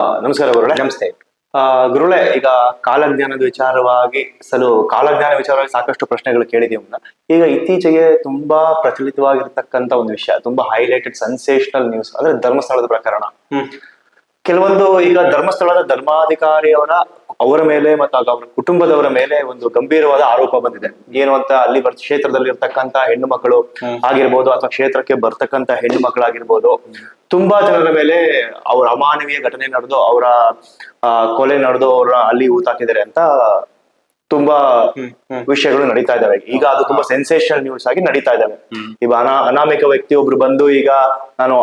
ನಮಸ್ಕಾರ ಗುರುಳೆ ನಮಸ್ತೆ. ಗುರುಳೆ ಈಗ ಕಾಲಜ್ಞಾನದ ವಿಚಾರವಾಗಿ ಸಲು ಕಾಲಜ್ಞಾನ ವಿಚಾರವಾಗಿ ಸಾಕಷ್ಟು ಪ್ರಶ್ನೆಗಳು ಕೇಳಿದೀವಿ ಮುನ್ನ. ಈಗ ಇತ್ತೀಚೆಗೆ ತುಂಬಾ ಪ್ರಚಲಿತವಾಗಿರ್ತಕ್ಕಂತ ಒಂದು ವಿಷಯ ತುಂಬಾ ಹೈಲೈಟೆಡ್ ಸೆನ್ಸೇಷನಲ್ ನ್ಯೂಸ್ ಅಂದ್ರೆ ಧರ್ಮಸ್ಥಳದ ಪ್ರಕರಣ. ಕೆಲವೊಂದು ಈಗ ಧರ್ಮಸ್ಥಳದ ಧರ್ಮಾಧಿಕಾರಿಯವರ ಅವರ ಮೇಲೆ ಮತ್ತು ಆಗ ಅವರ ಕುಟುಂಬದವರ ಮೇಲೆ ಒಂದು ಗಂಭೀರವಾದ ಆರೋಪ ಬಂದಿದೆ. ಏನು ಅಂತ ಅಲ್ಲಿ ಬರ್ ಕ್ಷೇತ್ರದಲ್ಲಿ ಇರ್ತಕ್ಕಂತ ಹೆಣ್ಣು ಮಕ್ಕಳು ಆಗಿರ್ಬೋದು ಅಥವಾ ಕ್ಷೇತ್ರಕ್ಕೆ ಬರ್ತಕ್ಕಂತ ಹೆಣ್ಣು ಮಕ್ಕಳಾಗಿರ್ಬೋದು ತುಂಬಾ ಜನರ ಮೇಲೆ ಅವರ ಅಮಾನವೀಯ ಘಟನೆ ನಡೆದು ಅವರ ಕೊಲೆ ನಡೆದು ಅವರ ಅಲ್ಲಿ ಊತಾಕಿದ್ದಾರೆ ಅಂತ ತುಂಬಾ ವಿಷಯಗಳು ನಡೀತಾ ಇದಾವೆ ಈಗ ಅದು ತುಂಬಾ ಸೆನ್ಸೇಷನಲ್ ನ್ಯೂಸ್ ಆಗಿ ನಡೀತಾ ಇದಾವೆ. ಈಗ ಅನಾ ಅನಾಮಿಕ ವ್ಯಕ್ತಿ ಒಬ್ರು ಬಂದು ಈಗ ನಾನು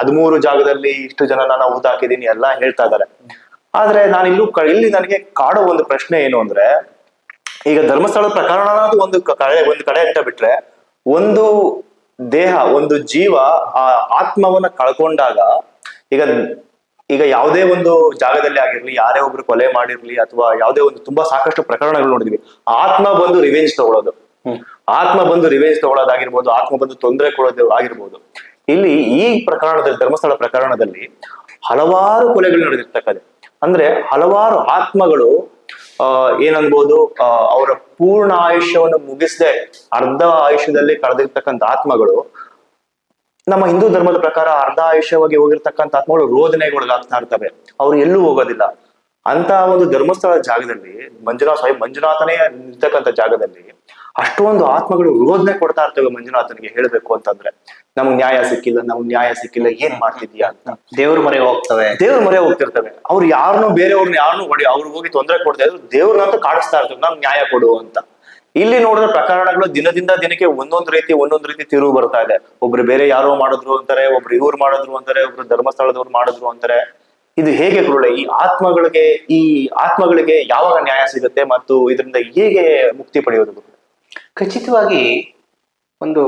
ಹದಿಮೂರು ಜಾಗದಲ್ಲಿ ಇಷ್ಟು ಜನ ನಾನು ಊತ ಹಾಕಿದೀನಿ ಎಲ್ಲ ಹೇಳ್ತಾ ಇದ್ದಾರೆ. ಆದ್ರೆ ನಾನು ಇಲ್ಲೂ ನನಗೆ ಕಾಡೋ ಒಂದು ಪ್ರಶ್ನೆ ಏನು ಅಂದ್ರೆ ಈಗ ಧರ್ಮಸ್ಥಳದ ಪ್ರಕರಣ ಅನ್ನೋದು ಒಂದು ಕಡೆ ಒಂದು ಕಡೆ ಅಂತ ಬಿಟ್ರೆ ಒಂದು ದೇಹ ಒಂದು ಜೀವ ಆ ಆತ್ಮವನ್ನ ಕಳ್ಕೊಂಡಾಗ ಈಗ ಈಗ ಯಾವುದೇ ಒಂದು ಜಾಗದಲ್ಲಿ ಆಗಿರ್ಲಿ ಯಾರೇ ಒಬ್ರು ಕೊಲೆ ಮಾಡಿರ್ಲಿ ಅಥವಾ ಯಾವುದೇ ಒಂದು ತುಂಬಾ ಸಾಕಷ್ಟು ಪ್ರಕರಣಗಳು ನೋಡಿದ್ವಿ ಆತ್ಮ ಬಂದು ರಿವೆಂಜ್ ತಗೊಳ್ಳೋದು ಆತ್ಮ ಬಂದು ರಿವೆಂಜ್ ತಗೊಳ್ಳೋದಾಗಿರ್ಬೋದು ಆತ್ಮ ಬಂದು ತೊಂದರೆ ಕೊಡೋದು ಆಗಿರ್ಬೋದು. ಇಲ್ಲಿ ಈ ಪ್ರಕರಣದಲ್ಲಿ ಧರ್ಮಸ್ಥಳ ಪ್ರಕರಣದಲ್ಲಿ ಹಲವಾರು ಕೊಲೆಗಳು ನಡೆದಿರ್ತಕ್ಕಂಥ ಅಂದ್ರೆ ಹಲವಾರು ಆತ್ಮಗಳು, ಆ, ಏನನ್ಬೋದು, ಆ, ಅವರ ಪೂರ್ಣ ಆಯುಷ್ಯವನ್ನು ಮುಗಿಸದೆ ಅರ್ಧ ಆಯುಷ್ಯದಲ್ಲಿ ಕಳೆದಿರ್ತಕ್ಕಂಥ ಆತ್ಮಗಳು, ನಮ್ಮ ಹಿಂದೂ ಧರ್ಮದ ಪ್ರಕಾರ ಅರ್ಧ ಆಯುಷ್ಯವಾಗಿ ಹೋಗಿರ್ತಕ್ಕಂಥ ಆತ್ಮಗಳು ರೋದನೆಗೊಳಗಾಗ್ತಾ ಇರ್ತವೆ. ಅವ್ರು ಎಲ್ಲೂ ಹೋಗೋದಿಲ್ಲ. ಅಂತ ಒಂದು ಧರ್ಮಸ್ಥಳ ಜಾಗದಲ್ಲಿ, ಮಂಜುನಾಥ ಸ್ವಾಮಿ ಮಂಜುನಾಥನೇ ನಿಲ್ತಕ್ಕಂಥ ಜಾಗದಲ್ಲಿ ಅಷ್ಟೊಂದು ಆತ್ಮಗಳು ರೋದನೆ ಕೊಡ್ತಾ ಇರ್ತವೆ ಮಂಜುನಾಥನಿಗೆ ಹೇಳ್ಬೇಕು ಅಂತಂದ್ರೆ ನಮ್ಗ್ ನ್ಯಾಯ ಸಿಕ್ಕಿಲ್ಲ ನಮ್ಗ್ ನ್ಯಾಯ ಸಿಕ್ಕಿಲ್ಲ ಏನ್ ಮಾಡ್ತಿದ್ಯಾ ಅಂತ. ದೇವ್ರ ಮೊರೆ ಹೋಗ್ತವೆ. ದೇವ್ರ ಮೊರೆ ಹೋಗ್ತಿರ್ತವೆ. ಅವ್ರು ಯಾರನ್ನೂ ಬೇರೆಯವ್ರನ್ನ ಯಾರನ್ನೂ ಹೊಡಿ ಅವ್ರಿಗೆ ಹೋಗಿ ತೊಂದರೆ ಕೊಡ್ತಾ ಇದ್ರು ದೇವ್ರನ್ನಂತೂ ಕಾಡಿಸ್ತಾ ಇರ್ತವೆ ನಮ್ಗೆ ನ್ಯಾಯ ಕೊಡು ಅಂತ. ಇಲ್ಲಿ ನೋಡಿದ್ರೆ ಪ್ರಕರಣಗಳು ದಿನದಿಂದ ದಿನಕ್ಕೆ ಒಂದೊಂದು ರೀತಿ ಒಂದೊಂದು ರೀತಿ ತಿರುವು ಬರ್ತಾ ಇದೆ. ಒಬ್ರು ಬೇರೆ ಯಾರೋ ಮಾಡಿದ್ರು ಅಂತಾರೆ ಒಬ್ರು ಇವ್ರು ಮಾಡಿದ್ರು ಅಂತಾರೆ ಒಬ್ರು ಧರ್ಮಸ್ಥಳದವ್ರು ಮಾಡಿದ್ರು ಅಂತಾರೆ. ಇದು ಹೇಗೆ ಕುರುಳೆ ಈ ಆತ್ಮಗಳಿಗೆ ಈ ಆತ್ಮಗಳಿಗೆ ಯಾವಾಗ ನ್ಯಾಯ ಸಿಗುತ್ತೆ ಮತ್ತು ಇದರಿಂದ ಹೇಗೆ ಮುಕ್ತಿ ಪಡೆಯೋದು? ಖಚಿತವಾಗಿ ಒಂದು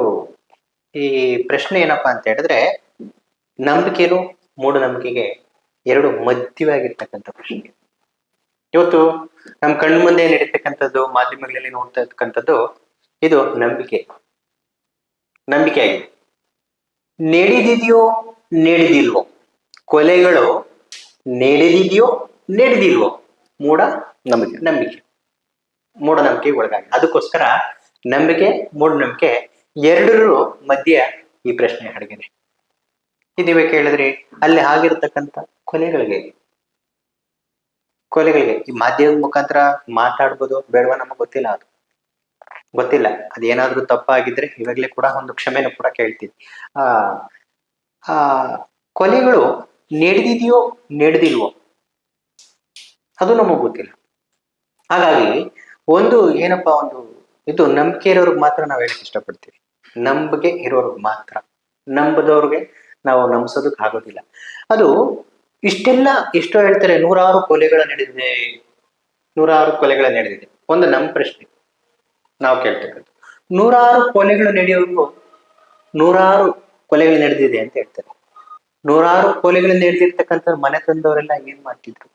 ಈ ಪ್ರಶ್ನೆ ಏನಪ್ಪಾ ಅಂತ ಹೇಳಿದ್ರೆ, ನಂಬಿಕೆನು ಮೂಢನಂಬಿಕೆಗೆ ಎರಡು ಮಧ್ಯವಾಗಿರ್ತಕ್ಕಂಥ ಪ್ರಶ್ನೆ. ಇವತ್ತು ನಮ್ಮ ಕಣ್ಣು ಮುಂದೆ ನಡೀತಕ್ಕಂಥದ್ದು, ಮಾಧ್ಯಮಗಳಲ್ಲಿ ನೋಡ್ತಾ ಇರ್ತಕ್ಕಂಥದ್ದು ಇದು ನಂಬಿಕೆ. ನಂಬಿಕೆ ಆಗಿದೆ ನಡೆದಿದೆಯೋ, ನಡೆದಿಲ್ವೋ? ಕೊಲೆಗಳು ನಡೆದಿದೆಯೋ, ನಡೆದಿಲ್ವೋ? ಮೂಢ ನಂಬಿಕೆ. ನಂಬಿಕೆ ಮೂಢನಂಬಿಕೆಗೆ ಒಳಗಾಗಿ. ಅದಕ್ಕೋಸ್ಕರ ನಂಬಿಕೆ, ಮೂಢನಂಬಿಕೆ ಎರಡರ ಮಧ್ಯ ಈ ಪ್ರಶ್ನೆ ಅಡಗಿದೆ ಇದೀಗ ಕೇಳಿದ್ರಿ, ಅಲ್ಲಿ ಆಗಿರ್ತಕ್ಕಂಥ ಕೊಲೆಗಳಿಗೆ ಕೊಲೆಗಳಿಗೆ ಈ ಮಾಧ್ಯಮದ ಮುಖಾಂತರ ಮಾತಾಡ್ಬೋದು ಬೇಡವಾ ನಮಗೆ ಗೊತ್ತಿಲ್ಲ ಅದು. ಗೊತ್ತಿಲ್ಲ, ಅದೇನಾದ್ರೂ ತಪ್ಪಾಗಿದ್ರೆ ಇವಾಗಲೇ ಕೂಡ ಒಂದು ಕ್ಷಮೆನ ಕೂಡ ಕೇಳ್ತೀವಿ. ಆ ಆ, ಕೊಲೆಗಳು ನಡೆದಿದೆಯೋ ನಡೆದಿಲ್ವೋ, ಅದು ನಮಗ್ ಗೊತ್ತಿಲ್ಲ. ಹಾಗಾಗಿ ಒಂದು ಏನಪ್ಪಾ ಒಂದು ಇದು ನಂಬಿಕೆ ಇರೋರ್ಗೆ ಮಾತ್ರ ನಾವು ಹೇಳಕ್ ಇಷ್ಟಪಡ್ತೀವಿ. ನಂಬಿಕೆ ಇರೋರ್ಗೆ ಮಾತ್ರ. ನಂಬದವ್ರಿಗೆ ನಾವು ನಂಬಿಸೋದಕ್ಕೆ ಆಗೋದಿಲ್ಲ. ಅದು ಇಷ್ಟೆಲ್ಲ ಎಷ್ಟೋ ಹೇಳ್ತಾರೆ, ನೂರಾರು ಕೊಲೆಗಳ ನಡೆದಿದೆ, ನೂರಾರು ಕೊಲೆಗಳ ನಡೆದಿದೆ. ಒಂದು ನಮ್ಮ ಪ್ರಶ್ನೆ. ನಾವು ಕೇಳ್ತಕ್ಕಂಥ ನೂರಾರು ಕೊಲೆಗಳು ನಡೆಯೋರ್ಗು ನೂರಾರು ಕೊಲೆಗಳು ನಡೆದಿದೆ ಅಂತ ಹೇಳ್ತಾರೆ. ನೂರಾರು ಕೊಲೆಗಳು ನಡೆದಿರ್ತಕ್ಕಂಥ ಮನೆ ತಂದವರೆಲ್ಲ ಏನ್ ಮಾಡ್ತಿದ್ರು?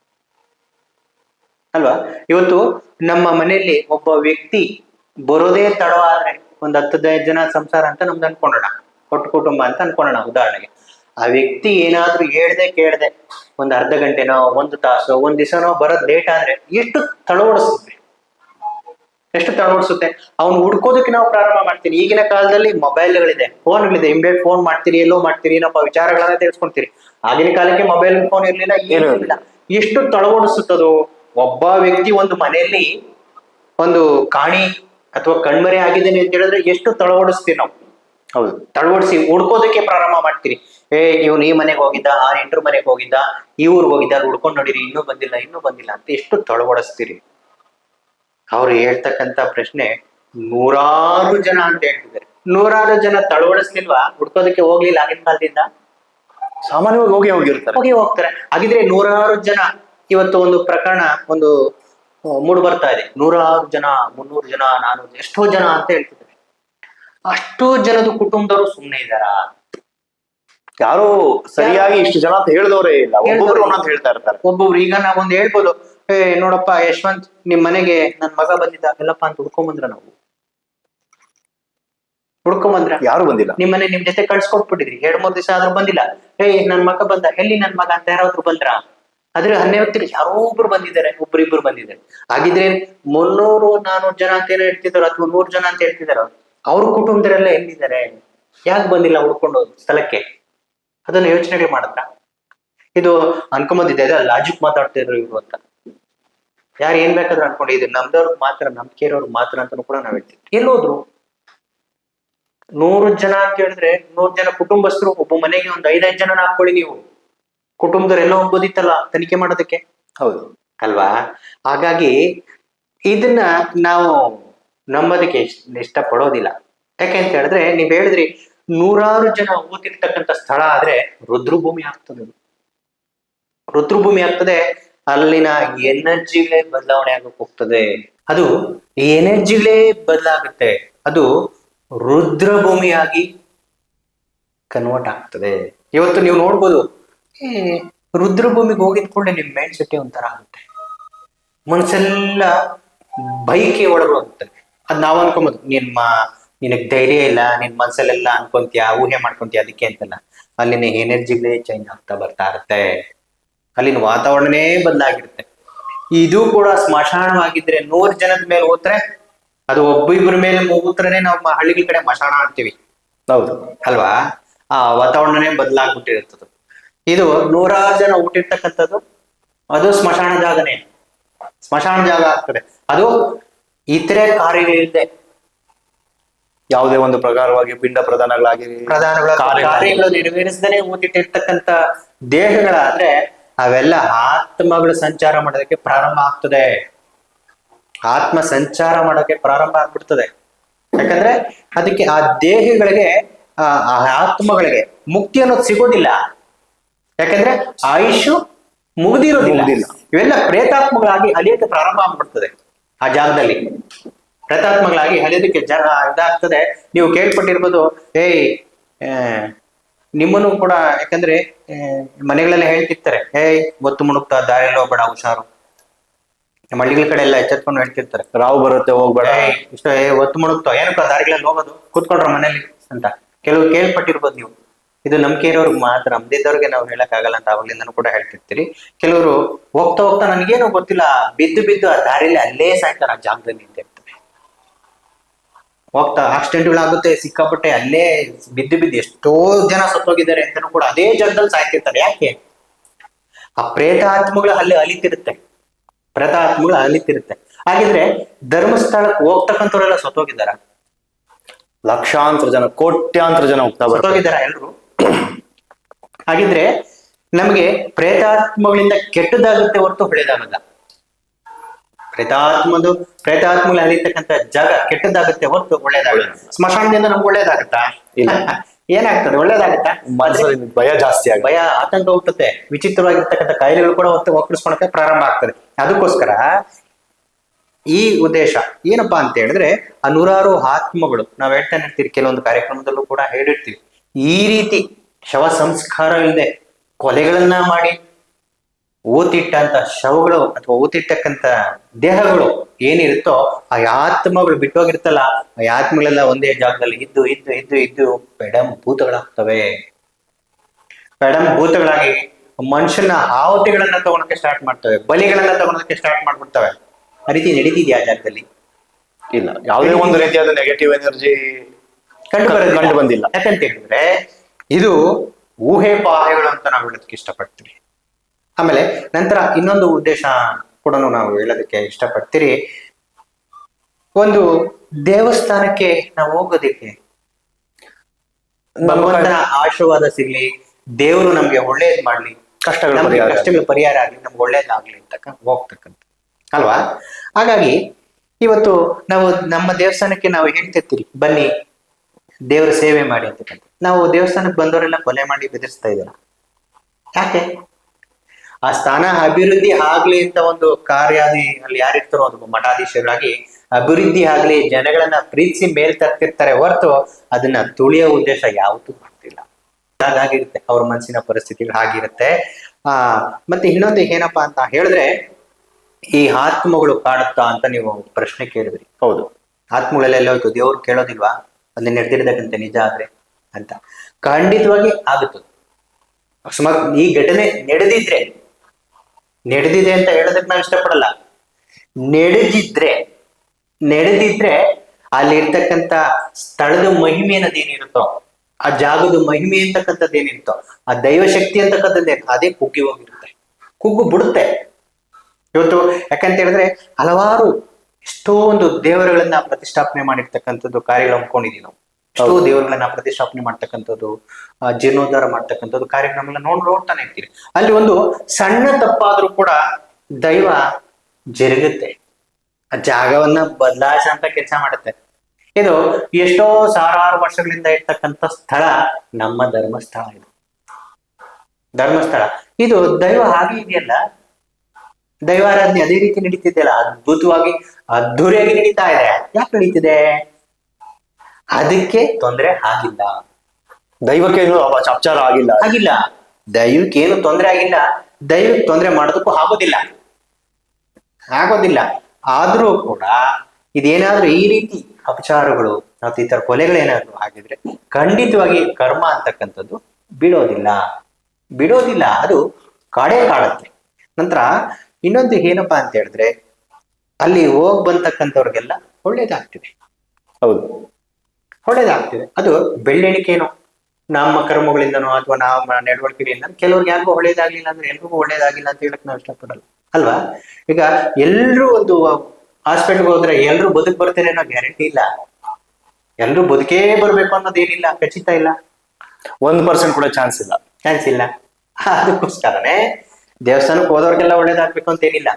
ಅಲ್ವಾ? ಇವತ್ತು ನಮ್ಮ ಮನೆಯಲ್ಲಿ ಒಬ್ಬ ವ್ಯಕ್ತಿ ಬರೋದೇ ತಡವಾದ್ರೆ ಒಂದ್ ಹತ್ತದೈದು ಜನ ಸಂಸಾರ ಅಂತ ನಮ್ದು ಅನ್ಕೊಂಡೋಣ. ಒಟ್ಟು ಕುಟುಂಬ ಅಂತ ಅನ್ಕೊಳ್ಳೋಣ ಉದಾಹರಣೆಗೆ. ಆ ವ್ಯಕ್ತಿ ಏನಾದ್ರೂ ಹೇಳ್ದೆ ಕೇಳ್ದೆ ಒಂದ್ ಅರ್ಧ ಗಂಟೆನೋ ಒಂದು ತಾಸೋ ಒಂದ್ ದಿವಸನೋ ಬರೋದ್ ಲೇಟ್ ಆದ್ರೆ ಎಷ್ಟು ತಳವಡಿಸುತ್ತೆ ಎಷ್ಟು ತಳವಡಿಸುತ್ತೆ ಅವ್ನು ಹುಡ್ಕೋದಕ್ಕೆ ನಾವು ಪ್ರಾರಂಭ ಮಾಡ್ತೀನಿ ಈಗಿನ ಕಾಲದಲ್ಲಿ ಮೊಬೈಲ್ಗಳಿದೆ ಫೋನ್ಗಳಿದೆ. ಇಮ್ಡಿಯೇಟ್ ಫೋನ್ ಮಾಡ್ತೀರಿ ಎಲ್ಲೋ ಮಾಡ್ತೀರಿ ಏನಪ್ಪ ವಿಚಾರಗಳನ್ನ ತಿಳಿಸ್ಕೊಂತೀರಿ ಆಗಿನ ಕಾಲಕ್ಕೆ ಮೊಬೈಲ್ ಫೋನ್ ಇರ್ಲಿಲ್ಲ ಏನೂ ಇರಲಿಲ್ಲ ಎಷ್ಟು ತಳವಡಿಸುತ್ತದೋ ಒಬ್ಬ ವ್ಯಕ್ತಿ ಒಂದು ಮನೆಯಲ್ಲಿ ಒಂದು ಕಾಣಿ ಅಥವಾ ಕಣ್ಮರೆ ಆಗಿದ್ದೇನೆ ಅಂತ ಹೇಳಿದ್ರೆ ಎಷ್ಟು ತಳವಡಿಸ್ತೀವಿ ನಾವು? ಹೌದು. ತಳವಡಿಸಿ ಹುಡ್ಕೋದಕ್ಕೆ ಪ್ರಾರಂಭ ಮಾಡ್ತೀರಿ. ಏ ಇವನು ಈ ಮನೆಗೆ ಹೋಗಿದ್ದ ಆ ಎಂಟ್ರ ಮನೆಗೆ ಹೋಗಿದ್ದ ಈ ಊರಿಗೆ ಹೋಗಿದ್ದ ಅಲ್ಲಿ ಹುಡ್ಕೊಂಡು ನೋಡಿರಿ ಇನ್ನೂ ಬಂದಿಲ್ಲ ಇನ್ನೂ ಬಂದಿಲ್ಲ ಅಂತ ಎಷ್ಟು ತಳವಡಿಸ್ತೀರಿ? ಅವ್ರು ಹೇಳ್ತಕ್ಕಂತ ಪ್ರಶ್ನೆ ನೂರಾರು ಜನ ಅಂತ ಹೇಳ್ತಿದ್ದಾರೆ. ನೂರಾರು ಜನ ತಳವಡಿಸ್ಲಿಲ್ವಾ? ಹುಡ್ಕೋದಕ್ಕೆ ಹೋಗ್ಲಿಲ್ಲ ಆಗಿನ ಕಾಲದಿಂದ? ಸಾಮಾನ್ಯವಾಗಿ ಹೋಗಿ ಹೋಗಿರ್ತಾರೆ. ಹೋಗಿ ಹೋಗ್ತಾರೆ. ಹಾಗಿದ್ರೆ ನೂರಾರು ಜನ ಇವತ್ತು ಒಂದು ಪ್ರಕರಣ ಒಂದು ಮೂಡ್ ಬರ್ತಾ ಇದೆ. ನೂರಾರು ಜನ ಮುನ್ನೂರು ಜನ ನಾನು ಎಷ್ಟೋ ಜನ ಅಂತ ಹೇಳ್ತಿದ್ದಾರೆ. ಅಷ್ಟೋ ಜನದ ಕುಟುಂಬದವರು ಸುಮ್ಮನೆ ಇದ್ದಾರಾ? ಯಾರು ಸರಿಯಾಗಿ ಇಷ್ಟು ಜನ ಅಂತ ಹೇಳಿದವರೇ ಇಲ್ಲ. ಒಬ್ಬೊಬ್ರು ಒಂದೊಂದು ಹೇಳ್ತಾ ಇರ್ತಾರೆ. ಒಬ್ಬೊಬ್ರು ಈಗ ನಾವೊಂದು ಹೇಳ್ಬೋದು ಏ ನೋಡಪ್ಪ ಯಶವಂತ್ ನಿಮ್ ಮನೆಗೆ ನನ್ ಮಗ ಬಂದಿದ್ದ ಎಲ್ಲಪ್ಪ ಅಂತ ಹುಡ್ಕೊಂಡ್ ಬಂದ್ರ ನಾವು? ಹುಡ್ಕೊಂಬಂದ್ರ? ಯಾರು ಬಂದಿಲ್ಲ. ನಿಮ್ಮನೆ ನಿಮ್ ಜೊತೆ ಕಳ್ಸ್ಕೊಟ್ಬಿಟ್ಟಿದ್ರಿ. ಎರಡ್ ಮೂರ್ ದಿವಸ ಆದ್ರೂ ಬಂದಿಲ್ಲ. ಏಯ್ ನನ್ ಮಗ ಬಂದ ಎಲ್ಲಿ ನನ್ ಮಗ ಅಂತ ಯಾರಾದ್ರೂ ಬಂದ್ರ? ಆದ್ರೆ ಹನ್ನೆರಡು ಯಾರೋ ಒಬ್ರು ಬಂದಿದ್ದಾರೆ, ಒಬ್ರಿಬ್ರು ಬಂದಿದ್ದಾರೆ. ಹಾಗಿದ್ರೆ ಮುನ್ನೂರು ನಾನೂರು ಜನ ಅಂತ ಏನೋ ಹೇಳ್ತಿದಾರೋ ಅಥವಾ ನೂರು ಜನ ಅಂತ ಹೇಳ್ತಿದಾರೋ, ಅವ್ರ ಕುಟುಂಬದರೆಲ್ಲ ಎಲ್ಲಿದ್ದಾರೆ? ಯಾಕೆ ಬಂದಿಲ್ಲ ಹುಡ್ಕೊಂಡು ಸ್ಥಳಕ್ಕೆ? ಅದನ್ನ ಯೋಚನೆಗಳು ಮಾಡ್ತಾ. ಇದು ಅನ್ಕೊಂಬಂದಿದ್ದೆ, ಅದ ಲಾಜಿಕ್ ಮಾತಾಡ್ತಿದ್ರು ಇವ್ರು ಅಂತ. ಯಾರು ಏನ್ ಬೇಕಾದ್ರೂ ಅನ್ಕೊಂಡು, ಇದು ನಮ್ದವ್ರಿಗೆ ಮಾತ್ರ, ನಂಬಿಕೆ ಇರೋರ್ಗೆ ಮಾತ್ರ ಅಂತಾನು ಕೂಡ ನಾವ್ ಹೇಳ್ತೀವಿ ಎಲ್ಲೋದ್ರು. ನೂರು ಜನ ಅಂತ ಹೇಳಿದ್ರೆ ನೂರು ಜನ ಕುಟುಂಬಸ್ಥರು, ಒಬ್ಬ ಮನೆಗೆ ಒಂದ್ ಐದೈದು ಜನ ಹಾಕೊಳ್ಳಿ ನೀವು. ಕುಟುಂಬದವರೆಲ್ಲ ಹೋಗ್ಬೋದಿತ್ತಲ್ಲ ತನಿಖೆ ಮಾಡೋದಕ್ಕೆ? ಹೌದು. ಅಲ್ವಾ? ಹಾಗಾಗಿ ಇದನ್ನ ನಾವು ನಂಬೋದಕ್ಕೆ ಇಷ್ಟ ಪಡೋದಿಲ್ಲ ಯಾಕೆ ಅಂತ ಹೇಳಿದ್ರೆ ನೀವ್ ಹೇಳಿದ್ರಿ ನೂರಾರು ಜನ ಓದಿರ್ತಕ್ಕಂಥ ಸ್ಥಳ ಆದ್ರೆ ರುದ್ರಭೂಮಿ ಆಗ್ತದೆ ರುದ್ರಭೂಮಿ ಆಗ್ತದೆ ಅಲ್ಲಿನ ಎನರ್ಜಿಗಳೇ ಬದಲಾವಣೆ ಆಗಕ್ಕೆ ಹೋಗ್ತದೆ. ಅದು ಎನರ್ಜಿಗಳೇ ಬದಲಾಗುತ್ತೆ. ಅದು ರುದ್ರಭೂಮಿಯಾಗಿ ಕನ್ವರ್ಟ್ ಆಗ್ತದೆ. ಇವತ್ತು ನೀವು ನೋಡ್ಬೋದು ರುದ್ರಭೂಮಿಗೆ ಹೋಗಿದ ಕೂಡಲೇ ನಿಮ್ ಮೈಂಡ್ ಸೆಟ್ ಒಂಥರ ಆಗುತ್ತೆ. ಮನಸ್ಸೆಲ್ಲ ಬೈಕೆ ಒಳಗೋಗುತ್ತೆ ಅದ್ ನಾವ್ ಅನ್ಕೊಂಬೋದು ನಿಮ್ಮ ನಿನಗ್ ಧೈರ್ಯ ಇಲ್ಲ, ನಿನ್ ಮನ್ಸಲ್ಲೆಲ್ಲ ಅನ್ಕೊಂತೀಯ, ಊಹೆ ಮಾಡ್ಕೊಂತೀಯ ಅದಕ್ಕೆ ಅಂತಲ್ಲ. ಅಲ್ಲಿನ ಎನರ್ಜಿಗಳೇ ಚೇಂಜ್ ಆಗ್ತಾ ಬರ್ತಾ ಇರುತ್ತೆ. ಅಲ್ಲಿನ ವಾತಾವರಣನೇ ಬದಲಾಗಿರುತ್ತೆ ಇದು ಕೂಡ ಸ್ಮಶಾನವಾಗಿದ್ರೆ ನೂರ್ ಜನದ ಮೇಲೆ ಹೋದ್ರೆ, ಅದು ಒಬ್ಬಿಬ್ಬರ ಮೇಲೆ ಹೋಗುತ್ತೆ ನಾವು ಹಳ್ಳಿಗಳ ಕಡೆ ಮಶಾನ ಅಂತೀವಿ ಹೌದು. ಅಲ್ವಾ? ಆ ವಾತಾವರಣನೇ ಬದಲಾಗ್ಬಿಟ್ಟಿರ್ತದೆ ಇದು ನೂರಾರು ಜನ ಹುಟ್ಟಿರ್ತಕ್ಕಂಥದ್ದು. ಅದು ಸ್ಮಶಾನ ಜಾಗನೇ ಸ್ಮಶಾನ ಜಾಗ ಆಗ್ತದೆ. ಅದು ಇತರೆ ಕಾರ್ಯಗಳಿದೆ ಯಾವುದೇ ಒಂದು ಪ್ರಕಾರವಾಗಿ ಪಿಂಡ ಪ್ರಧಾನಗಳಾಗಿ ಪ್ರಧಾನಗಳ ಕಾರ್ಯಗಳು- ನೆರವೇರಿಸದೇ ಊದಿಟ್ಟಿರ್ತಕ್ಕಂಥ ದೇಹಗಳಾದ್ರೆ ಅವೆಲ್ಲ ಆತ್ಮಗಳು ಸಂಚಾರ ಮಾಡೋದಕ್ಕೆ ಪ್ರಾರಂಭ ಆಗ್ತದೆ. ಆತ್ಮ ಸಂಚಾರ ಮಾಡೋಕೆ ಪ್ರಾರಂಭ ಆಗ್ಬಿಡ್ತದೆ. ಯಾಕಂದ್ರೆ ಅದಕ್ಕೆ ಆ ದೇಹಗಳಿಗೆ ಆ ಆ ಆತ್ಮಗಳಿಗೆ ಮುಕ್ತಿ ಅನ್ನೋದು ಸಿಗೋದಿಲ್ಲ. ಯಾಕಂದ್ರೆ ಆಯುಷು ಮುಗಿದಿರೋದಿಲ್ಲ. ಇವೆಲ್ಲ ಪ್ರೇತಾತ್ಮಗಳಾಗಿ ಅಲಿಯಕ್ಕೆ ಪ್ರಾರಂಭ ಆಗ್ಬಿಡ್ತದೆ ಆ ಜಾಗದಲ್ಲಿ. ಪ್ರೇತಾತ್ಮಗಳಾಗಿ ಅಲಿಯೋದಕ್ಕೆ ಜನ ಇದಾಗ್ತದೆ. ನೀವು ಕೇಳ್ಪಟ್ಟಿರ್ಬೋದು ಏಯ್ ನಿಮ್ಮನ್ನು ಕೂಡ ಯಾಕಂದ್ರೆ ಮನೆಗಳಲ್ಲಿ ಹೇಳ್ತಿರ್ತಾರೆ. ಏಯ್ ಗೊತ್ತು ಮುಣುಕ್ತಾ ದಾರಿಯಲ್ಲಿ ಹೋಗ್ಬೇಡ ಹುಷಾರು. ನಮ್ಮ ಹಳ್ಳಿಗಳ ಕಡೆ ಎಲ್ಲ ಎಚ್ಚೆತ್ಕೊಂಡು ಹೇಳ್ತಿರ್ತಾರೆ. ರಾವು ಬರುತ್ತೆ ಹೋಗ್ಬೇಡ. ಇಷ್ಟ ಏ ಒತ್ತು ಮುಣುಕ್ತಾವ ಏನಪ್ಪ ದಾರಿಗಳಲ್ಲಿ ಹೋಗೋದು ಕೂತ್ಕೊಂಡ್ರ ಮನೇಲಿ ಅಂತ. ಕೆಲವು ಕೇಳ್ಪಟ್ಟಿರ್ಬೋದು ನೀವು. ಇದು ನಂಬಿಕೆ ಇರೋರ್ಗೆ ಮಾತ್ರ ನಂಬ್ದಿದ್ದವ್ರಿಗೆ ನಾವು ಹೇಳಕ್ ಆಗಲ್ಲ ಅಂತ ಅವಾಗ್ಲಿಂದನೂ ಕೂಡ ಹೇಳ್ತಿರ್ತೀರಿ. ಕೆಲವರು ಹೋಗ್ತಾ ಹೋಗ್ತಾ ನನಗೇನು ಗೊತ್ತಿಲ್ಲ ಬಿದ್ದು ಬಿದ್ದು ಆ ದಾರಿಲಿ ಅಲ್ಲೇ ಸಾಯ್ತಾರೆ ಆ ಜಾಗದಲ್ಲಿ ಅಂತ ಹೇಳ್ತಾರೆ ಹೋಗ್ತಾ ಆಕ್ಸಿಡೆಂಟ್ಗಳಾಗುತ್ತೆ ಸಿಕ್ಕಾಪಟ್ಟೆ ಅಲ್ಲೇ ಬಿದ್ದು ಬಿದ್ದು ಎಷ್ಟೋ ಜನ ಸತ್ತೋಗಿದ್ದಾರೆ ಅಂತಾನೂ ಕೂಡ ಅದೇ ಜಾಗದಲ್ಲಿ ಸಾಯ್ತಿರ್ತಾರೆ. ಯಾಕೆ? ಆ ಪ್ರೇತಾತ್ಮಗಳು ಅಲ್ಲಿ ಅಲಿತಿರುತ್ತೆ. ಪ್ರೇತಾತ್ಮಗಳು ಅಲಿತಿರುತ್ತೆ. ಹಾಗಿದ್ರೆ ಧರ್ಮಸ್ಥಳಕ್ಕೆ ಹೋಗ್ತಕ್ಕಂಥವ್ರೆಲ್ಲ ಸತ್ತೋಗಿದ್ದಾರ? ಲಕ್ಷಾಂತರ ಜನ ಕೋಟ್ಯಾಂತರ ಜನ ಹೋಗ್ತಾ ಬರ್ತಾರೆ. ಸತ್ತೋಗಿದ್ದಾರ ಎಲ್ರು? ಹಾಗಿದ್ರೆ ನಮಗೆ ಪ್ರೇತಾತ್ಮಗಳಿಂದ ಕೆಟ್ಟದಾಗುತ್ತೆ ಹೊರತು ಒಳ್ಳೇದಾಗಲ್ಲ ಪ್ರೇತಾತ್ಮದು ಪ್ರೇತಾತ್ಮಗಳು ಅಲಿತಕ್ಕಂಥ ಜಾಗ ಕೆಟ್ಟದಾಗುತ್ತೆ ಹೊರತು ಒಳ್ಳೇದಾಗಲ್ಲ ಸ್ಮಶಾನದಿಂದ ನಮ್ಗೆ ಒಳ್ಳೇದಾಗತ್ತಾ ಇಲ್ಲ. ಏನಾಗ್ತದೆ? ಒಳ್ಳೇದಾಗತ್ತಾ ಭಯ ಜಾಸ್ತಿ ಆಗ ಭಯ ಆತಂಕ ಹುಟ್ಟುತ್ತೆ. ವಿಚಿತ್ರವಾಗಿರ್ತಕ್ಕಂಥ ಕಾಯಿಲೆಗಳು ಕೂಡ ಹೊತ್ತು ಒಕ್ಕಳಿಸ್ಕೊಳಕ್ಕೆ ಪ್ರಾರಂಭ ಆಗ್ತದೆ. ಅದಕ್ಕೋಸ್ಕರ ಈ ಉದ್ದೇಶ ಏನಪ್ಪಾ ಅಂತ ಹೇಳಿದ್ರೆ ಆ ನೂರಾರು ಆತ್ಮಗಳು ನಾವ್ ಹೇಳ್ತಾನೆ ಇರ್ತೀವಿ ಕೆಲವೊಂದು ಕಾರ್ಯಕ್ರಮದಲ್ಲೂ ಕೂಡ ಹೇಳಿರ್ತೀವಿ. ಈ ರೀತಿ ಶವ ಸಂಸ್ಕಾರ ಇಲ್ಲದೆ ಕೊಲೆಗಳನ್ನ ಮಾಡಿ ಓತಿಟ್ಟಂತ ಶವಗಳು ಅಥವಾ ಓತಿಟ್ಟಕ್ಕಂತ ದೇಹಗಳು ಏನಿರುತ್ತೋ ಆ ಆತ್ಮಗಳು ಬಿಟ್ಟೋಗಿರ್ತಲ್ಲ ಆ ಆತ್ಮಗಳೆಲ್ಲ ಒಂದೇ ಜಾಗದಲ್ಲಿ ಇದ್ದು ಇದ್ದು ಇದ್ದು ಇದ್ದು ಪೆಡಂ ಭೂತಗಳಾಗ್ತವೆ. ಪೆಡಂ ಭೂತಗಳಾಗಿ ಮನುಷ್ಯನ ಆಹುತಿಗಳನ್ನ ತಗೊಳಕ್ಕೆ ಸ್ಟಾರ್ಟ್ ಮಾಡ್ತವೆ ಬಲಿಗಳನ್ನ ತಗೊಳಕ್ಕೆ ಸ್ಟಾರ್ಟ್ ಮಾಡ್ಬಿಡ್ತವೆ. ಆ ರೀತಿ ನಡೀತಿದ್ಯಾ ಆ ಜಾಗದಲ್ಲಿ? ಇಲ್ಲ ಯಾವುದೇ ಒಂದು ರೀತಿಯಾದ ನೆಗೆಟಿವ್ ಎನರ್ಜಿ ಕಂಡು. ಕಂಡು ಬಂದಿಲ್ಲ. ಯಾಕಂತ ಹೇಳಿದ್ರೆ ಇದು ಊಹೆ ಪಾಹೆಗಳು ಅಂತ ನಾವು ಹೇಳೋದಕ್ಕೆ ಇಷ್ಟಪಡ್ತೀವಿ. ಆಮೇಲೆ ನಂತರ ಇನ್ನೊಂದು ಉದ್ದೇಶ ಕೂಡ ನಾವು ಹೇಳೋದಕ್ಕೆ ಇಷ್ಟಪಡ್ತೀರಿ. ಒಂದು ದೇವಸ್ಥಾನಕ್ಕೆ ನಾವು ಹೋಗೋದಿಕ್ಕೆ ಭಗವಂತನ ಆಶೀರ್ವಾದ ಸಿಗ್ಲಿ ದೇವರು ನಮ್ಗೆ ಒಳ್ಳೇದ್ ಮಾಡ್ಲಿ ಕಷ್ಟಗಳ ಪರಿಹಾರ. ಕಷ್ಟಗಳ ಪರಿಹಾರ ಆಗ್ಲಿ ನಮ್ಗೆ ಒಳ್ಳೇದಾಗ್ಲಿ ಅಂತ ಹೋಗ್ತಕ್ಕಂಥ ಅಲ್ವಾ? ಹಾಗಾಗಿ ಇವತ್ತು ನಾವು ನಮ್ಮ ದೇವಸ್ಥಾನಕ್ಕೆ ನಾವು ಹೇಳ್ತಿರ್ತೀರಿ ಬನ್ನಿ ದೇವರ ಸೇವೆ ಮಾಡಿ ಅಂತಕ್ಕಂಥ ನಾವು ದೇವಸ್ಥಾನಕ್ಕೆ ಬಂದವರೆಲ್ಲ ಕೊಲೆ ಮಾಡಿ ಬೆದರಿಸ್ತಾ ಇದ್ದೀರಾ. ಯಾಕೆ? ಆ ಸ್ಥಾನ ಅಭಿವೃದ್ಧಿ ಆಗ್ಲಿ ಅಂತ ಒಂದು ಕಾರ್ಯಾದಿ ಅಲ್ಲಿ ಯಾರಿರ್ತಾರೋ ಅದು ಮಠಾಧೀಶರಾಗಿ ಅಭಿವೃದ್ಧಿ ಆಗ್ಲಿ ಜನಗಳನ್ನ ಪ್ರೀತಿಸಿ ಮೇಲ್ ತರ್ತಿರ್ತಾರೆ ಹೊರತು ಅದನ್ನ ತುಳಿಯೋ ಉದ್ದೇಶ ಯಾವತ್ತೂ ಮಾಡ್ತಿಲ್ಲ ಹಾಗಾಗಿರುತ್ತೆ ಅವ್ರ ಮನಸ್ಸಿನ ಪರಿಸ್ಥಿತಿಗಳು ಹಾಗಿರುತ್ತೆ ಆ ಮತ್ತೆ ಇನ್ನೊಂದು ಏನಪ್ಪಾ ಅಂತ ಹೇಳಿದ್ರೆ ಈ ಆತ್ಮಗಳು ಕಾಡುತ್ತಾ ಅಂತ ನೀವು ಪ್ರಶ್ನೆ ಕೇಳಿದ್ರಿ. ಹೌದು. ಆತ್ಮಗಳೆಲ್ಲ ಎಲ್ಲ ಹೋಯ್ತು ದೇವ್ರು ಕೇಳೋದಿಲ್ವಾ? ಅಲ್ಲಿ ನಡೆದಿರ್ತಕ್ಕಂಥ ನಿಜ ಆದ್ರೆ. ಅಂತ. ಖಂಡಿತವಾಗಿ ಆಗುತ್ತದೆ. ಅಕಸ್ಮಾತ್ ಈ ಘಟನೆ ನಡೆದಿದ್ರೆ, ನಡೆದಿದೆ ಅಂತ ಹೇಳೋದಕ್ಕೆ ನಾವು ಇಷ್ಟಪಡಲ್ಲ. ನಡೆದಿದ್ರೆ ನಡೆದಿದ್ರೆ ಅಲ್ಲಿ ಇರ್ತಕ್ಕಂಥ ಸ್ಥಳದ ಮಹಿಮೆ ಅನ್ನೋದೇನಿರುತ್ತೋ ಆ ಜಾಗದ ಮಹಿಮೆ ಅಂತಕ್ಕಂಥದ್ದು ಏನಿರುತ್ತೋ, ಆ ದೈವಶಕ್ತಿ ಅಂತಕ್ಕಂಥದ್ದು ಅದೇ. ಕುಗ್ಗಿ ಹೋಗಿರುತ್ತೆ. ಕುಗ್ಗು ಬಿಡುತ್ತೆ. ಇವತ್ತು ಯಾಕಂತ ಹೇಳಿದ್ರೆ ಹಲವಾರು ಎಷ್ಟೋ ಒಂದು ದೇವರುಗಳನ್ನ ಪ್ರತಿಷ್ಠಾಪನೆ ಮಾಡಿರ್ತಕ್ಕಂಥದ್ದು ಕಾರ್ಯಗಳು ಹಮ್ಮಿಕೊಂಡಿದೀವಿ ನಾವು. ಎಷ್ಟೋ ದೇವರುಗಳನ್ನ ಪ್ರತಿಷ್ಠಾಪನೆ ಮಾಡ್ತಕ್ಕಂಥದ್ದು ಆ, ಜೀರ್ಣೋದ್ಧಾರ ಮಾಡ್ತಕ್ಕಂಥದ್ದು ಕಾರ್ಯಕ್ರಮಗಳನ್ನ ನೋಡ್ ನೋಡ್ತಾನೆ ಇರ್ತೀರಿ ಅಲ್ಲಿ ಒಂದು ಸಣ್ಣ ತಪ್ಪಾದ್ರೂ ಕೂಡ ದೈವ ಜರುಗುತ್ತೆ. ಆ ಜಾಗವನ್ನ ಬದಲಾಯಿಸಂತ ಕೆಲಸ ಮಾಡುತ್ತೆ. ಇದು ಎಷ್ಟೋ ಸಾವಿರಾರು ವರ್ಷಗಳಿಂದ ಇರ್ತಕ್ಕಂಥ ಸ್ಥಳ ನಮ್ಮ ಧರ್ಮಸ್ಥಳ ಇದು. ಧರ್ಮಸ್ಥಳ. ಇದು ದೈವ ಹಾಗೆ ಇದೆಯಲ್ಲ? ದೈವಾರಾಧನೆ ಅದೇ ರೀತಿ ನಡೀತಿದೆಯಲ್ಲ? ಅದ್ಭುತವಾಗಿ ಅದ್ಧೂರಿಯಾಗಿ ನಡೀತಾ ಇದೆ. ಯಾಕೆ ನಡೀತಿದೆ? ಅದಕ್ಕೆ ತೊಂದರೆ ಆಗಿಲ್ಲ. ದೈವಕ್ಕೇನು ಅಪ- ಅಪಚಾರ ಆಗಿಲ್ಲ. ಆಗಿಲ್ಲ. ದೈವಕ್ಕೆ ಏನು ತೊಂದರೆ ಆಗಿಲ್ಲ. ದೈವಕ್ಕೆ ತೊಂದರೆ ಮಾಡೋದಕ್ಕೂ ಆಗೋದಿಲ್ಲ. ಆಗೋದಿಲ್ಲ. ಆದ್ರೂ ಕೂಡ ಇದೇನಾದ್ರೂ ಈ ರೀತಿ ಅಪಚಾರಗಳು ಮತ್ತು ಈ ತರ ಕೊಲೆಗಳೇನಾದ್ರು ಆಗಿದ್ರೆ ಖಂಡಿತವಾಗಿ ಕರ್ಮ ಅಂತಕ್ಕಂಥದ್ದು ಬಿಡೋದಿಲ್ಲ. ಬಿಡೋದಿಲ್ಲ. ಅದು ಕಾಡೆ ಕಾಡುತ್ತೆ ನಂತರ ಇನ್ನೊಂದು ಏನಪ್ಪಾ ಅಂತ ಹೇಳಿದ್ರೆ ಅಲ್ಲಿ ಹೋಗ್ ಬಂತಕ್ಕಂಥವ್ರಿಗೆಲ್ಲ ಒಳ್ಳೇದಾಗ್ತಿದೆ. ಹೌದು. ಒಳ್ಳೇದಾಗ್ತಿದೆ ಅದು ಬೆಳ್ಳೆಣಿಕೆನೋ ನಮ್ಮ ಕರ್ಮಗಳಿಂದನೋ ಅಥವಾ ನಮ್ಮ ನಡವಳಿಕೆಯಿಂದ ಕೆಲವ್ರಿಗೆ ಯಾರಿಗೂ ಒಳ್ಳೇದಾಗ್ಲಿಲ್ಲ ಅಂದ್ರೆ ಎಲ್ರಿಗೂ ಒಳ್ಳೇದಾಗಿಲ್ಲ ಅಂತ ಹೇಳಕ್ ನಾವು ಇಷ್ಟಪಡಲ್ಲ. ಅಲ್ವಾ? ಈಗ ಎಲ್ರು ಒಂದು ಹಾಸ್ಪಿಟಲ್ಗೆ ಹೋದ್ರೆ ಎಲ್ರು ಬದುಕ್ ಬರ್ತಾರೆ ಅನ್ನೋ ಗ್ಯಾರಂಟಿ ಇಲ್ಲ. ಎಲ್ರು ಬದುಕೇ ಬರ್ಬೇಕು ಅನ್ನೋದೇನಿಲ್ಲ ಖಚಿತ ಇಲ್ಲ. ಒಂದ್ ಪರ್ಸೆಂಟ್ ಕೂಡ ಚಾನ್ಸ್ ಇಲ್ಲ. ಚಾನ್ಸ್ ಇಲ್ಲ. ಅದಕ್ಕೋಸ್ಕರನೇ ದೇವಸ್ಥಾನಕ್ಕೆ ಹೋದವ್ರಿಗೆಲ್ಲ ಒಳ್ಳೇದಾಗ್ಬೇಕು ಅಂತ ಏನಿಲ್ಲ.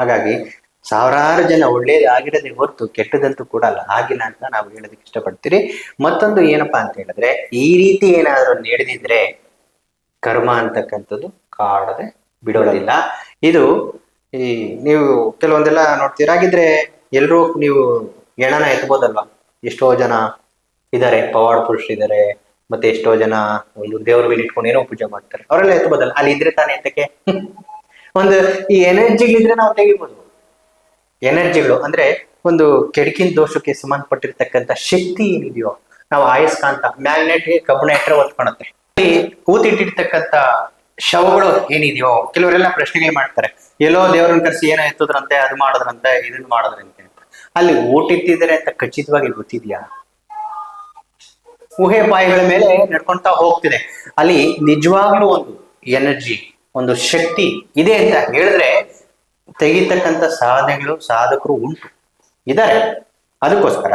ಹಾಗಾಗಿ ಸಾವಿರಾರು ಜನ ಒಳ್ಳೇದಾಗಿರೋದೇ ಹೊರತು ಕೆಟ್ಟದಂತೂ ಕೂಡ ಅಲ್ಲ. ಆಗಿಲ್ಲ ಅಂತ ನಾವು ಹೇಳೋದಕ್ಕೆ ಇಷ್ಟಪಡ್ತೀರಿ. ಮತ್ತೊಂದು ಏನಪ್ಪಾ ಅಂತ ಹೇಳಿದ್ರೆ, ಈ ರೀತಿ ಏನಾದರೂ ನಡೆದಿದ್ರೆ ಕರ್ಮ ಅಂತಕ್ಕಂಥದ್ದು ಕಾಡದೆ ಬಿಡೋದಿಲ್ಲ. ಇದು ಈ ನೀವು ಕೆಲವೊಂದೆಲ್ಲ ನೋಡ್ತೀರ, ಹಾಗಿದ್ರೆ ಎಲ್ರೂ ನೀವು ಹೆಣನ ಎತ್ಬೋದಲ್ವಾ? ಎಷ್ಟೋ ಜನ ಇದ್ದಾರೆ, ಪವಾಡ್ ಪುರುಷ ಇದ್ದಾರೆ, ಮತ್ತೆ ಎಷ್ಟೋ ಜನ ಒಂದು ದೇವ್ರ ಇಟ್ಕೊಂಡು ಏನೋ ಪೂಜೆ ಮಾಡ್ತಾರೆ. ಅವರೆಲ್ಲ ಎತ್ಬೋದಲ್ಲ? ಅಲ್ಲಿ ಇದ್ರೆ ತಾನೇ ಎತ್ತಕ್ಕೆ ಒಂದು ಈ ಎನರ್ಜಿಗಳಿದ್ರೆ ನಾವು ತೆಗಿಬೋದು. ಎನರ್ಜಿಗಳು ಅಂದ್ರೆ ಒಂದು ಕೆಡಕಿನ ದೋಷಕ್ಕೆ ಸಂಬಂಧಪಟ್ಟಿರ್ತಕ್ಕಂಥ ಶಕ್ತಿ ಏನಿದೆಯೋ, ನಾವು ಆಯಸ್ಕಾಂತ, ಮ್ಯಾಗ್ನೆಟ್, ಕಬ್ಬಣ ಇಟ್ಟರೆ ಒತ್ಕೊಳತ್ತೆ ಇಲ್ಲಿ ಕೂತಿಟ್ಟಿರ್ತಕ್ಕಂತ ಶವಗಳು ಏನಿದೆಯೋ, ಕೆಲವರೆಲ್ಲ ಪ್ರಶ್ನೆಗಳು ಮಾಡ್ತಾರೆ. ಎಲ್ಲೋ ದೇವರನ್ನ ಕರೆಸಿ ಏನೋ ಎತ್ತದ್ರಂತೆ, ಅದು ಮಾಡೋದ್ರಂತೆ ಇದನ್ನ ಮಾಡೋದ್ರಂತೆ ಅಲ್ಲಿ ಊಟಿಟ್ಟಿದ್ದಾರೆ ಅಂತ ಖಚಿತವಾಗಿ ಗೊತ್ತಿದ್ಯಾ? ಊಹೆ ಬಾಯಿಗಳ ಮೇಲೆ ನಡ್ಕೊಂತಾ ಹೋಗ್ತಿದೆ. ಅಲ್ಲಿ ನಿಜವಾಗ್ಲೂ ಒಂದು ಎನರ್ಜಿ, ಒಂದು ಶಕ್ತಿ ಇದೆ ಅಂತ ಹೇಳಿದ್ರೆ ತೆಗಿತಕ್ಕಂಥ ಸಾಧನೆಗಳು ಸಾಧಕರು ಉಂಟು. ಇದ್ದಾರೆ ಅದಕ್ಕೋಸ್ಕರ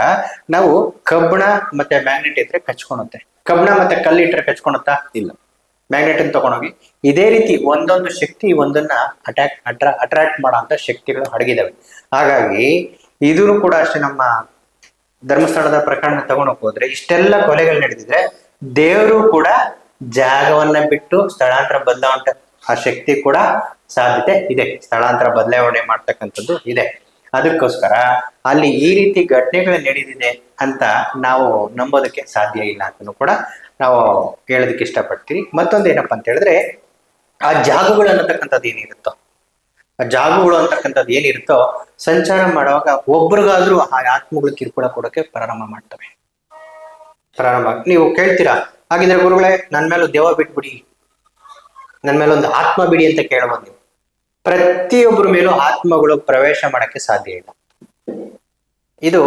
ನಾವು ಕಬ್ಬಣ ಮತ್ತೆ ಮ್ಯಾಗ್ನೆಟ್ ಇದ್ರೆ ಕಚ್ಕೊಳುತ್ತೆ ಕಬ್ಬಣ ಮತ್ತೆ ಕಲ್ಲಿಟ್ರೆ ಕಚ್ಕೊಳುತ್ತಾ ಇಲ್ಲ. ಮ್ಯಾಗ್ನೆಟ್ ಅನ್ನು ತಗೊಂಡೋಗಿ ಇದೇ ರೀತಿ ಒಂದೊಂದು ಶಕ್ತಿ ಒಂದನ್ನ ಅಟ್ಯಾಕ್ ಅಟ್ರಾ ಅಟ್ರಾಕ್ಟ್ ಮಾಡೋ ಶಕ್ತಿಗಳು ಅಡಗಿದಾವೆ. ಹಾಗಾಗಿ ಇದೂ ಕೂಡ ಅಷ್ಟೇ ನಮ್ಮ ಧರ್ಮಸ್ಥಳದ ಪ್ರಕರಣ ತಗೊಂಡೋಗ್ ಹೋದ್ರೆ ಇಷ್ಟೆಲ್ಲ ಕೊಲೆಗಳು ನಡೆದಿದ್ರೆ ದೇವರು ಕೂಡ ಜಾಗವನ್ನ ಬಿಟ್ಟು ಸ್ಥಳಾಂತರ ಬದಲಾವಣೆ ಆ ಶಕ್ತಿ ಕೂಡ ಸಾಧ್ಯತೆ ಇದೆ. ಸ್ಥಳಾಂತರ ಬದಲಾವಣೆ ಮಾಡ್ತಕ್ಕಂಥದ್ದು ಇದೆ. ಅದಕ್ಕೋಸ್ಕರ ಅಲ್ಲಿ ಈ ರೀತಿ ಘಟನೆಗಳು ನಡೆದಿದೆ ಅಂತ ನಾವು ನಂಬೋದಕ್ಕೆ ಸಾಧ್ಯ ಇಲ್ಲ ಅಂತಲೂ ಕೂಡ ನಾವು ಹೇಳೋದಕ್ಕೆ ಇಷ್ಟಪಡ್ತೀವಿ. ಮತ್ತೊಂದು ಏನಪ್ಪಾ ಅಂತ ಹೇಳಿದ್ರೆ, ಆ ಜಾಗಗಳು ಅನ್ನತಕ್ಕಂಥದ್ದು ಏನಿರುತ್ತೋ, ಆ ಜಾಗಗಳು ಅಂತಕ್ಕಂಥದ್ದು ಏನಿರುತ್ತೋ ಸಂಚಾರ ಮಾಡುವಾಗ ಒಬ್ರಿಗಾದ್ರೂ ಆ ಆತ್ಮಗಳು ಕಿರುಕುಳ ಕೊಡೋಕೆ ಪ್ರಾರಂಭ ಮಾಡ್ತವೆ. ಪ್ರಾರಂಭ ನೀವು ಕೇಳ್ತೀರಾ? ಹಾಗಿದ್ರೆ ಗುರುಗಳೇ ನನ್ನ ಮೇಲೆ ದೇವ ಬಿಟ್ಬಿಡಿ. ನನ್ನ ಮೇಲೆ ಒಂದು ಆತ್ಮ ಬಿಡಿ ಅಂತ ಕೇಳಬಹುದು ನೀವು ಪ್ರತಿಯೊಬ್ಬರ ಮೇಲೂ ಆತ್ಮಗಳು ಪ್ರವೇಶ ಮಾಡಕ್ಕೆ ಸಾಧ್ಯ ಇಲ್ಲ. ಇದು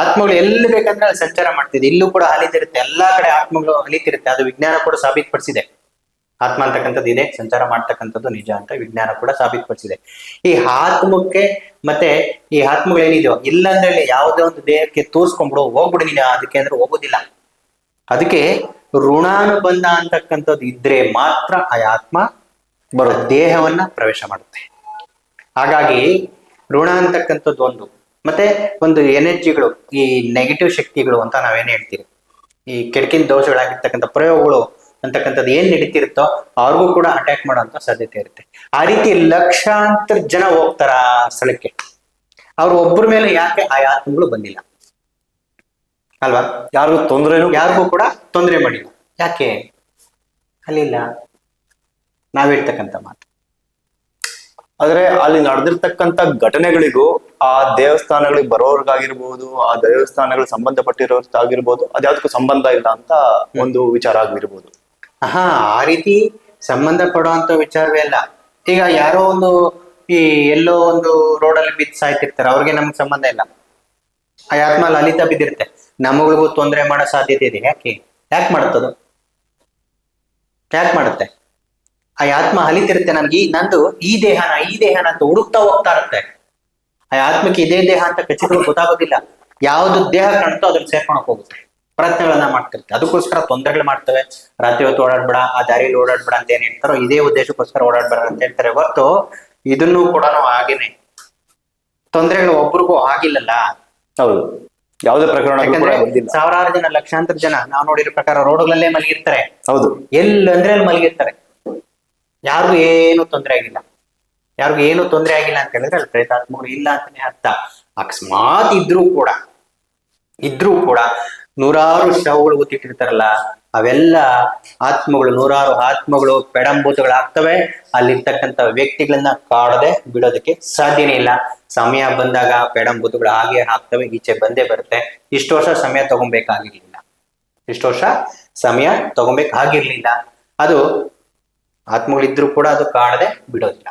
ಆತ್ಮಗಳು ಎಲ್ಲಿ ಬೇಕಂದ್ರೆ ಸಂಚಾರ ಮಾಡ್ತಿದೆ. ಇಲ್ಲೂ ಕೂಡ ಅಲಿತಿರುತ್ತೆ ಎಲ್ಲಾ ಕಡೆ ಆತ್ಮಗಳು ಅಲಿತಿರುತ್ತೆ ಅದು ವಿಜ್ಞಾನ ಕೂಡ ಸಾಬೀತುಪಡಿಸಿದೆ. ಆತ್ಮ ಅಂತಕ್ಕಂಥದ್ದು ಇದೆ, ಸಂಚಾರ ಮಾಡ್ತಕ್ಕಂಥದ್ದು ನಿಜ ಅಂತ ವಿಜ್ಞಾನ ಕೂಡ ಸಾಬೀತುಪಡಿಸಿದೆ. ಈ ಆತ್ಮಕ್ಕೆ ಮತ್ತೆ ಈ ಆತ್ಮಗಳು ಏನಿದೆಯೋ, ಇಲ್ಲಂದ್ರೆ ಯಾವುದೇ ಒಂದು ದೇಹಕ್ಕೆ ತೋರಿಸ್ಕೊಂಡ್ಬಿಡು, ಹೋಗ್ಬಿಡು ನೀನು, ಅದಕ್ಕೆ ಅಂದ್ರೆ ಹೋಗೋದಿಲ್ಲ. ಅದಕ್ಕೆ ಋಣಾನುಬಂಧ ಅಂತಕ್ಕಂಥದ್ದು ಇದ್ರೆ ಮಾತ್ರ ಆ ಆತ್ಮ ಬರೋ ದೇಹವನ್ನ ಪ್ರವೇಶ ಮಾಡುತ್ತೆ. ಹಾಗಾಗಿ ಋಣ ಅಂತಕ್ಕಂಥದ್ದು ಒಂದು. ಮತ್ತೆ ಒಂದು ಎನರ್ಜಿಗಳು ಈ ನೆಗೆಟಿವ್ ಶಕ್ತಿಗಳು ಅಂತ ನಾವೇನು ಹೇಳ್ತೀವಿ ಈ ಕೆಡಕಿನ ದೋಷಗಳಾಗಿರ್ತಕ್ಕಂಥ ಪ್ರಯೋಗಗಳು ಅಂತಕ್ಕಂಥದ್ದು ಏನ್ ನಡೀತಿರುತ್ತೋ ಅವ್ರಿಗೂ ಕೂಡ ಅಟ್ಯಾಕ್ ಮಾಡೋಂಥ ಸಾಧ್ಯತೆ ಇರುತ್ತೆ. ಆ ರೀತಿ ಲಕ್ಷಾಂತರ ಜನ ಹೋಗ್ತಾರ ಆ ಸ್ಥಳಕ್ಕೆ. ಅವ್ರ ಒಬ್ಬರ ಮೇಲೆ ಯಾಕೆ ಆ ಆತ್ಮಗಳು ಬಂದಿಲ್ಲ? ಅಲ್ವಾ? ಯಾರಿಗೂ ತೊಂದರೆನೂ ಯಾರಿಗೂ ಕೂಡ ತೊಂದರೆ ಮಾಡಿಲ್ಲ. ಯಾಕೆ? ಅಲ್ಲಿಲ್ಲ. ನಾವ್ ಹೇಳ್ತಕ್ಕಂಥ ಮಾತು. ಆದ್ರೆ ಅಲ್ಲಿ ನಡೆದಿರ್ತಕ್ಕಂತ ಘಟನೆಗಳಿಗೂ ಆ ದೇವಸ್ಥಾನಗಳಿಗೆ ಬರೋರ್ಗಾಗಿರ್ಬೋದು, ಆ ದೇವಸ್ಥಾನಗಳಿಗೆ ಸಂಬಂಧಪಟ್ಟಿರೋರ್ಗಾಗಿರ್ಬೋದು ಅದ್ಯಾವ್ದಕ್ಕೂ ಸಂಬಂಧ ಇಲ್ಲ ಅಂತ ಒಂದು ವಿಚಾರ ಆಗಿರ್ಬೋದು ಹಾ ಆ ರೀತಿ ಸಂಬಂಧ ಪಡುವಂತ ವಿಚಾರವೇ ಅಲ್ಲ. ಈಗ ಯಾರೋ ಒಂದು ಈ ಎಲ್ಲೋ ಒಂದು ರೋಡಲ್ಲಿ ಬಿದ್ದು ಸಾಯ್ತಿರ್ತಾರೆ, ಅವ್ರಿಗೆ ನಮ್ಗೆ ಸಂಬಂಧ ಇಲ್ಲ. ಆ ಆತ್ಮ ಲಲಿತಾ ಬಿದ್ದಿರುತ್ತೆ. ನಮಗಳಿಗೂ ತೊಂದರೆ ಮಾಡೋ ಸಾಧ್ಯತೆ ಇದೆ. ಯಾಕೆ? ಯಾಕೆ ಮಾಡುತ್ತದು ಯಾಕೆ ಮಾಡುತ್ತೆ? ಆ ಆತ್ಮ ಅಲಿತಿರುತ್ತೆ ನನ್ಗೆ ನಂದು ಈ ದೇಹನ ಈ ದೇಹನ ಅಂತ ಹುಡುಕ್ತಾ ಹೋಗ್ತಾ ಇರುತ್ತೆ. ಆ ಆತ್ಮಕ್ಕೆ ಇದೇ ದೇಹ ಅಂತ ಖಚಿತವಾಗಿ ಗೊತ್ತಾಗೋದಿಲ್ಲ. ಯಾವ್ದು ದೇಹ ಕಾಣುತ್ತೋ ಅದನ್ನ ಸೇರ್ಕೊಳಕ್ ಹೋಗುತ್ತೆ. ಪ್ರಯತ್ನಗಳನ್ನ ಮಾಡ್ತಿರುತ್ತೆ. ಅದಕ್ಕೋಸ್ಕರ ತೊಂದರೆಗಳು ಮಾಡ್ತವೆ. ರಾತ್ರಿ ಹೊತ್ತು ಓಡಾಡ್ಬೇಡ ಆ ದಾರಿಯಲ್ಲಿ ಓಡಾಡ್ಬೇಡ ಅಂತ ಏನ್ ಹೇಳ್ತಾರೋ ಇದೇ ಉದ್ದೇಶಕ್ಕೋಸ್ಕರ ಓಡಾಡ್ಬೇಡ ಅಂತ ಹೇಳ್ತಾರೆ ಹೊರತು ಇದನ್ನು ಕೂಡ ಹಾಗೇನೆ. ತೊಂದರೆಗಳು ಒಬ್ರಿಗೂ ಆಗಿಲ್ಲಲ್ಲ. ಹೌದು. ಯಾವುದೇ ಪ್ರಕರಣ ಸಾವಿರಾರು ಜನ ಲಕ್ಷಾಂತರ ಜನ ನಾವು ನೋಡಿರೋ ಪ್ರಕಾರ ರೋಡ್ಗಳಲ್ಲೇ ಮಲಗಿರ್ತಾರೆ. ಹೌದು. ಎಲ್ಲಂದ್ರೆ ಅಲ್ಲಿ ಮಲಗಿರ್ತಾರೆ. ಯಾರಿಗೂ ಏನು ತೊಂದರೆ ಆಗಿಲ್ಲ. ಯಾರಿಗೂ ಏನು ತೊಂದರೆ ಆಗಿಲ್ಲ ಅಂತ ಹೇಳಿದ್ರೆ ಅಲ್ಲಿ ಪ್ರೇತಾತ್ಮಗಳು ಇಲ್ಲ ಅಂತಾನೆ ಅರ್ಥ. ಅಕಸ್ಮಾತ್ ಇದ್ರೂ ಕೂಡ ಇದ್ರೂ ಕೂಡ ನೂರಾರು ಶವಗಳು ಗೊತ್ತಿಟ್ಟಿರ್ತಾರಲ್ಲ, ಅವೆಲ್ಲ ಆತ್ಮಗಳು, ನೂರಾರು ಆತ್ಮಗಳು, ಪೆಡಂಬೂತಗಳಾಗ್ತವೆ. ಅಲ್ಲಿರ್ತಕ್ಕಂಥ ವ್ಯಕ್ತಿಗಳನ್ನ ಕಾಡದೆ ಬಿಡೋದಕ್ಕೆ ಸಾಧ್ಯನೇ ಇಲ್ಲ. ಸಮಯ ಬಂದಾಗ ಪೆಡಂಬೂತಗಳು ಹಾಗೆ ಆಗ್ತವೆ, ಈಚೆ ಬಂದೇ ಬರುತ್ತೆ. ಇಷ್ಟು ವರ್ಷ ಸಮಯ ತಗೊಬೇಕಾಗಿರ್ಲಿಲ್ಲ. ಇಷ್ಟು ವರ್ಷ ಸಮಯ ತಗೊಬೇಕಾಗಿರ್ಲಿಲ್ಲ. ಅದು ಆತ್ಮಗಳಿದ್ರೂ ಕೂಡ ಅದು ಕಾಣದೆ ಬಿಡೋದಿಲ್ಲ.